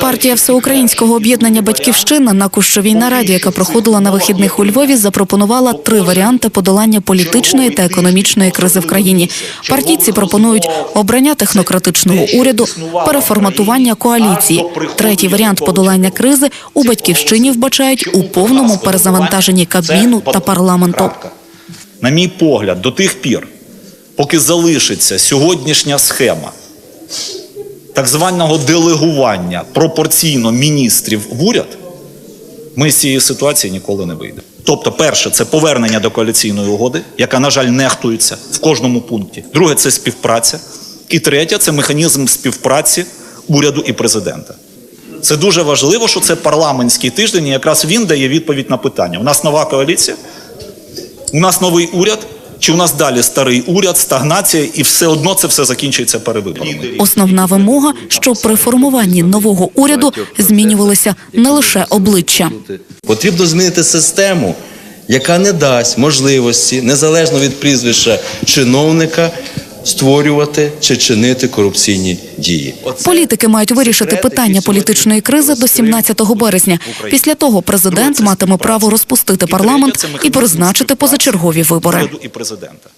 Партія всеукраїнського об'єднання Батьківщина на Кущовій нараді, яка проходила на вихідних у Львові, запропонувала три варіанти подолання політичної та економічної кризи в країні. Партійці пропонують обрання технократичного уряду, переформатування коаліції. Третій варіант подолання кризи у батьківщині вбачають у повному перезавантаженні кабміну та парламенту. На мій погляд, до тих пір, поки залишиться сьогоднішня схема так званого делегування пропорційно міністрів в уряд, ми з цієї ситуації ніколи не вийдемо. Тобто, перше, це повернення до коаліційної угоди, яка, на жаль, нехтується в кожному пункті. Друге, це співпраця. І третє це механізм співпраці уряду і президента. Це дуже важливо, що це парламентський тиждень, і якраз він дає відповідь на питання. У нас нова коаліція, у нас новий уряд, чи у нас далі старий уряд, стагнація, і все одно це все закінчується перевиборами. Основна вимога, що при формуванні нового уряду змінювалися не лише обличчя. Потрібно змінити систему, яка не дасть можливості, незалежно від прізвища чиновника, створювати чи чинити корупційні дії. Політики мають вирішити питання політичної кризи до 17 березня. Після того президент матиме право розпустити парламент і призначити позачергові вибори. і президента.